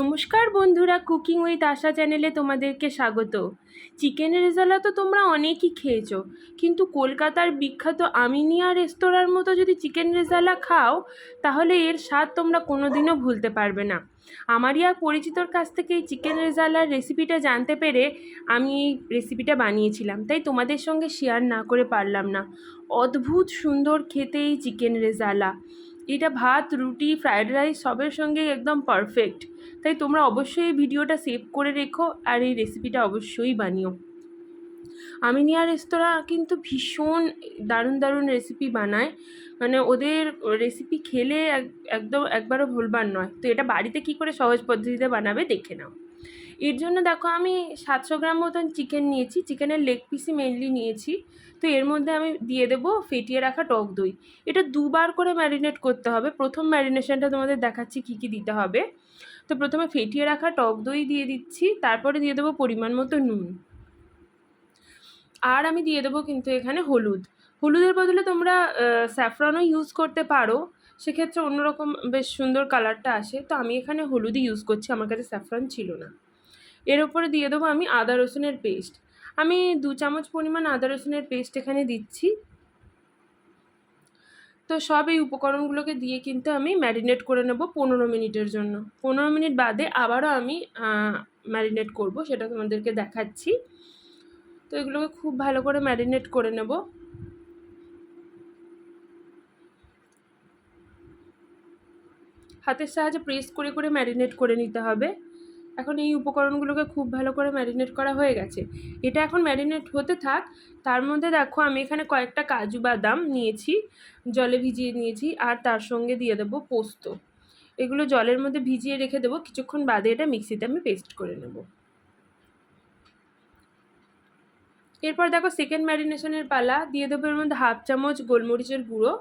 নমস্কার বন্ধুরা cooking with আশা চ্যানেলে তোমাদেরকে স্বাগত। চিকেন রেজালা তো তোমরা অনেকই খেয়েছো, কিন্তু কলকাতার বিখ্যাত আমিনিয়া রেস্তোরাঁর মতো যদি চিকেন রেজালা খাও, তাহলে এর স্বাদ তোমরা কোনোদিনও ভুলতে পারবে না। আমারই এক পরিচিতর কাছ থেকে এই চিকেন রেজালার রেসিপিটা জানতে পেরে আমি এই রেসিপিটা বানিয়েছিলাম, তাই তোমাদের সঙ্গে শেয়ার না করে পারলাম না। অদ্ভুত সুন্দর খেতে এই চিকেন রেজালা এটা ভাত, রুটি ফ্রায়েড রাইস সবের সঙ্গে একদম পারফেক্ট তাই তোমরা অবশ্যই এই ভিডিওটা সেভ করে রেখো আর এই রেসিপিটা অবশ্যই বানিও। আমিনিয়া রেস্তোরাঁ কিন্তু ভীষণ দারুণ দারুণ রেসিপি বানায়। মানে ওদের রেসিপি খেলে একদম একবারও ভুলবার নয়। তো এটা বাড়িতে কি করে সহজ পদ্ধতিতে বানাবে দেখে নাও। এর জন্য দেখো আমি সাতশো গ্রাম মতন চিকেন নিয়েছি। চিকেনের লেগ পিসই মেনলি নিয়েছি। তো এর মধ্যে আমি দিয়ে দেবো ফেটিয়ে রাখা টক দই। এটা দুবার করে ম্যারিনেট করতে হবে। প্রথম ম্যারিনেশনটা তোমাদের দেখাচ্ছি কী কী দিতে হবে। তো প্রথমে ফেটিয়ে রাখা টক দই দিয়ে দিচ্ছি। তারপরে দিয়ে দেবো পরিমাণ মতো নুন। আর আমি দিয়ে দেবো কিন্তু এখানে হলুদ। হলুদের বদলে তোমরা স্যাফরনও ইউজ করতে পারো। সেক্ষেত্রে অন্যরকম বেশ সুন্দর কালারটা আসে। তো আমি এখানে হলুদই ইউজ করছি, আমার কাছে স্যাফরন ছিল না। এর উপরে দিয়ে দেবো আমি আদা রসুনের পেস্ট আমি দু চামচ পরিমাণ আদা রসুনের পেস্ট এখানে দিচ্ছি। তো সব এই উপকরণগুলোকে দিয়ে কিন্তু আমি ম্যারিনেট করে নেব পনেরো মিনিটের জন্য। পনেরো মিনিট বাদে আবারও আমি ম্যারিনেট করব, সেটা তোমাদেরকে দেখাচ্ছি। তো এগুলোকে খুব ভালো করে ম্যারিনেট করে নেব। হাতের সাহায্যে প্রেস করে করে ম্যারিনেট করে নিতে হবে। এখন এই উপকরণগুলোকে খুব ভালো করে ম্যারিনেট করা হয়ে গেছে। এটা এখন ম্যারিনেট হতে থাক। তার মধ্যে দেখো আমি এখানে কয়েকটা কাজু বাদাম নিয়েছি, জলে ভিজিয়ে নিয়েছি, আর তার সঙ্গে দিয়ে দেবো পোস্ত। এগুলো জলের মধ্যে ভিজিয়ে রেখে দেবো। কিছুক্ষণ বাদে এটা মিক্সিতে আমি পেস্ট করে নেব। এরপর দেখো সেকেন্ড ম্যারিনেশনের পালা। দিয়ে দেবো এর মধ্যে হাফ চামচ গোলমরিচের গুঁড়ো।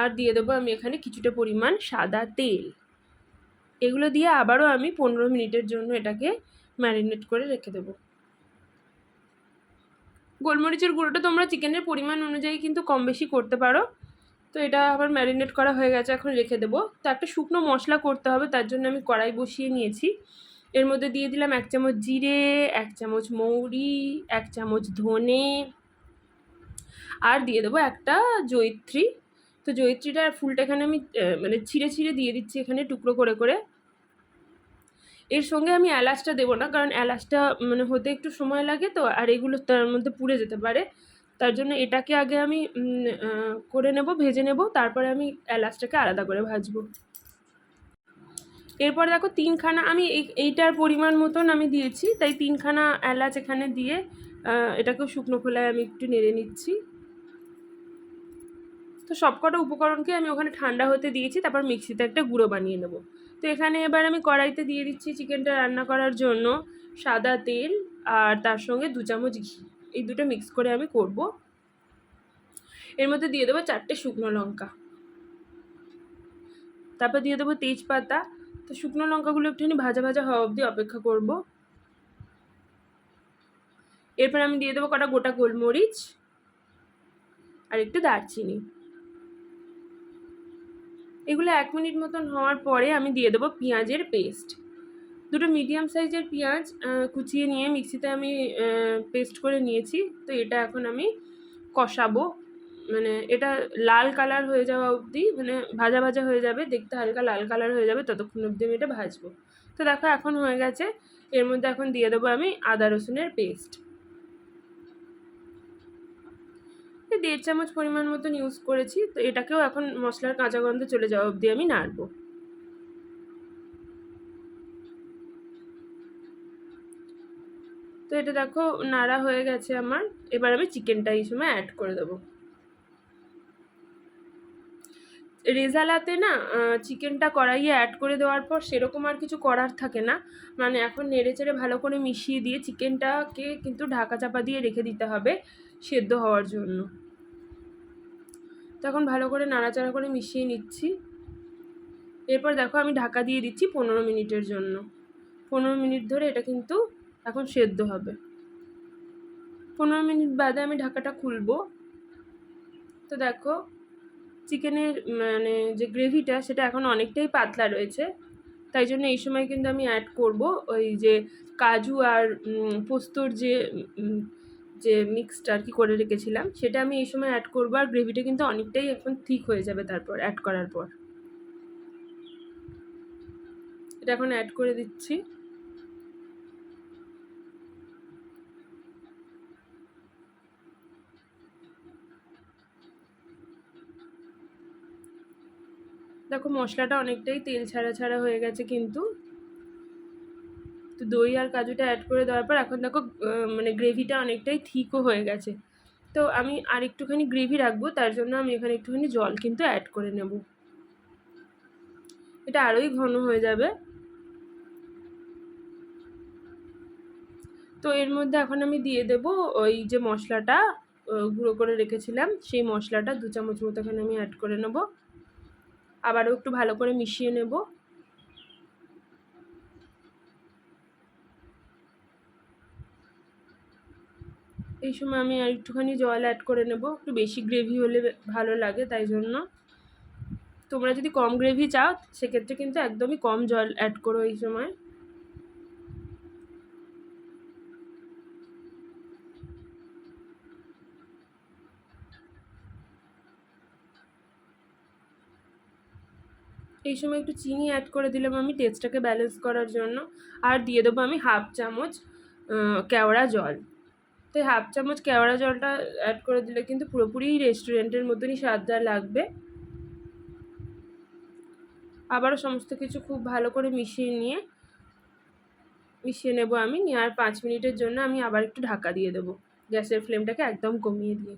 আর দিয়ে দেবো আমি এখানে কিছুটা পরিমাণ সাদা তেল। এগুলো দিয়ে আবারও আমি পনেরো মিনিটের জন্য এটাকে ম্যারিনেট করে রেখে দেবো। গোলমরিচের গুঁড়োটা তোমরা চিকেনের পরিমাণ অনুযায়ী কিন্তু কম বেশি করতে পারো। তো এটা আবার ম্যারিনেট করা হয়ে গেছে, এখন রেখে দেবো। তো একটা শুকনো মশলা করতে হবে, তার জন্য আমি কড়াই বসিয়ে নিয়েছি। এর মধ্যে দিয়ে দিলাম এক চামচ জিরে, এক চামচ মৌরি, এক চামচ ধনে, আর দিয়ে দেবো একটা জয়িত্রী। তো জয়িত্রীটার ফুলটা এখানে আমি মানে ছিঁড়ে ছিঁড়ে দিয়ে দিচ্ছি এখানে টুকরো করে করে। এর সঙ্গে আমি এলাচটা দেবো না, কারণ এলাচটা মানে হতে একটু সময় লাগে তো, আর এগুলো তার মধ্যে পুড়ে যেতে পারে। তার জন্য এটাকে আগে আমি করে নেব, ভেজে নেব, তারপরে আমি এলাচটাকে আলাদা করে ভাজবো। এরপর দেখো তিনখানা, আমি এইটার পরিমাণ মতন আমি দিয়েছি, তাই তিনখানা এলাচ এখানে দিয়ে এটাকেও শুকনো খোলায় আমি একটু নেড়ে নিচ্ছি। তো সবকটা উপকরণকে আমি ওখানে ঠান্ডা হতে দিয়েছি, তারপর মিক্সিতে একটা গুঁড়ো বানিয়ে নেব। তো এখানে এবার আমি কড়াইতে দিয়ে দিচ্ছি চিকেনটা রান্না করার জন্য সাদা তেল আর তার সঙ্গে দু চামচ ঘি। এই দুটো মিক্স করে আমি করব। এর মধ্যে দিয়ে দেবো চারটে শুকনো লঙ্কা। তারপর দিয়ে দেবো তেজপাতা। তো শুকনো লঙ্কাগুলো একটুখানি ভাজা ভাজা হওয়া অবধি অপেক্ষা করব। এরপর আমি দিয়ে দেবো কটা গোটা গোলমরিচ আর একটু দারচিনি। এগুলো এক মিনিট মতন হওয়ার পরে আমি দিয়ে দেবো পেঁয়াজের পেস্ট। দুটো মিডিয়াম সাইজের পেঁয়াজ কুচিয়ে নিয়ে মিক্সিতে আমি পেস্ট করে নিয়েছি। তো এটা এখন আমি কষাবো। মানে এটা লাল কালার হয়ে যাওয়া অবধি মানে ভাজা ভাজা হয়ে যাবে, দেখতে হালকা লাল কালার হয়ে যাবে, ততক্ষণ অবধি আমি এটা ভাজবো। তো দেখো এখন হয়ে গেছে। এর মধ্যে এখন দিয়ে দেবো আমি আদা রসুনের পেস্ট। দেড় চামচ পরিমাণ মতন ইউজ করেছি, তো এটাকেও এখন মশলার কাঁচা গন্ধ চলে যাওয়া অবধি আমি নাড়বো। তো এটা দেখো, নাড়া হয়ে গেছে আমার। এবার আমি চিকেনটা এই সময় অ্যাড করে দেবো। রেজালাতে না চিকেনটা কড়াইয়ে অ্যাড করে দেওয়ার পর সেরকম আর কিছু করার থাকে না। মানে এখন নেড়ে চেড়ে ভালো করে মিশিয়ে দিয়ে চিকেনটাকে কিন্তু ঢাকা চাপা দিয়ে রেখে দিতে হবে সেদ্ধ হওয়ার জন্য। তখন ভালো করে নাড়াচাড়া করে মিশিয়ে নিচ্ছি। এরপর দেখো আমি ঢাকা দিয়ে দিচ্ছি পনেরো মিনিটের জন্য। পনেরো মিনিট ধরে এটা কিন্তু এখন সেদ্ধ হবে। পনেরো মিনিট বাদে আমি ঢাকাটা খুলবো। তো দেখো, চিকেনের মানে যে গ্রেভিটা সেটা এখন অনেকটাই পাতলা রয়েছে। তাই জন্য এই সময় কিন্তু আমি অ্যাড করব ওই যে কাজু আর পোস্তর যে যে মিক্সটা আর কি করে রেখেছিলাম, সেটা আমি এই সময় অ্যাড করব আর গ্রেভিটা কিন্তু অনেকটাই এখন ঠিক হয়ে যাবে তারপর অ্যাড করার পর। এটা এখন অ্যাড করে দিচ্ছি। দেখো মশলাটা অনেকটাই তেল ছাড়া ছাড়া হয়ে গেছে কিন্তু। দই আর কাজুটা অ্যাড করে দেওয়ার পর এখন দেখো মানে গ্রেভিটা অনেকটাই থিকও হয়ে গেছে। তো আমি আর একটুখানি গ্রেভি রাখব, তার জন্য আমি এখানে একটুখানি জল কিন্তু অ্যাড করে নেব। এটা আরোই ঘন হয়ে যাবে। তো এর মধ্যে এখন আমি দিয়ে দেব ওই যে মশলাটা গুঁড়ো করে রেখেছিলাম, সেই মশলাটা দু চামচ মতো এখানে আমি অ্যাড করে নেব। আবারও একটু ভালো করে মিশিয়ে নেব। এই সময় আমি আর একটুখানি জল অ্যাড করে নেব। একটু বেশি গ্রেভি হলে ভালো লাগে তাই জন্য। তোমরা যদি কম গ্রেভি চাও, সেক্ষেত্রে কিন্তু একদমই কম জল অ্যাড করো এই সময়। এই সময় একটু চিনি অ্যাড করে দিলাম আমি টেস্টটাকে ব্যালেন্স করার জন্য। আর দিয়ে দেবো আমি হাফ চামচ কেওড়া জল। তো হাফ চামচ কেওড়া জলটা অ্যাড করে দিলে কিন্তু পুরোপুরি রেস্টুরেন্টের মতনই স্বাদটা লাগবে। আবারও সমস্ত কিছু খুব ভালো করে মিশিয়ে নিয়ে, মিশিয়ে নেব আমি, নিয়ে আর পাঁচ মিনিটের জন্য আমি আবার একটু ঢাকা দিয়ে দেবো। গ্যাসের ফ্লেমটাকে একদম কমিয়ে দিয়ে।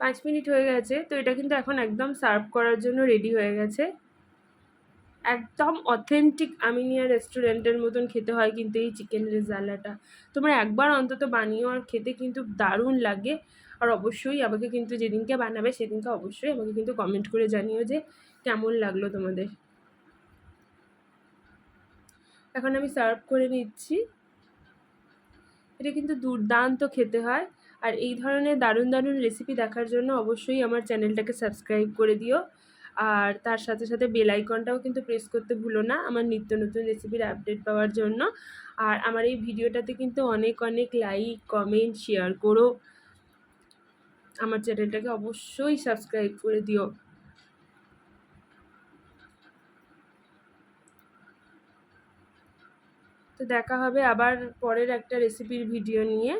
পাঁচ মিনিট হয়ে গেছে, তো এটা কিন্তু এখন একদম সার্ভ করার জন্য রেডি হয়ে গেছে। একদম অথেন্টিক আমিনিয়া রেস্টুরেন্টের মতন খেতে হয় কিন্তু এই চিকেন রেজালাটা তোমরা একবার অন্তত বানিও আর খেতে কিন্তু দারুণ লাগে। আর অবশ্যই আমাকে কিন্তু যেদিনকে বানাবে সেদিনকে অবশ্যই আমাকে কিন্তু কমেন্ট করে জানিও যে কেমন লাগল তোমাদের। এখন আমি সার্ভ করে নিচ্ছি। এটা কিন্তু দুর্দান্ত খেতে হয়। আর এই ধরনের দারুণ দারুণ রেসিপি দেখার জন্য অবশ্যই আমার চ্যানেলটাকে সাবস্ক্রাইব করে দিও। আর তার সাথে সাথে বেল আইকনটাও কিন্তু প্রেস করতে ভুলো না আমার নিত্য নতুন রেসিপির আপডেট পাওয়ার জন্য। আর আমার এই ভিডিওটাতে কিন্তু অনেক অনেক লাইক কমেন্ট শেয়ার করো। আমার চ্যানেলটাকে অবশ্যই সাবস্ক্রাইব করে দিও। তো দেখা হবে আবার পরের একটা রেসিপির ভিডিও নিয়ে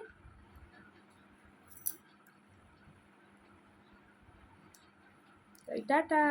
তাই টাটা।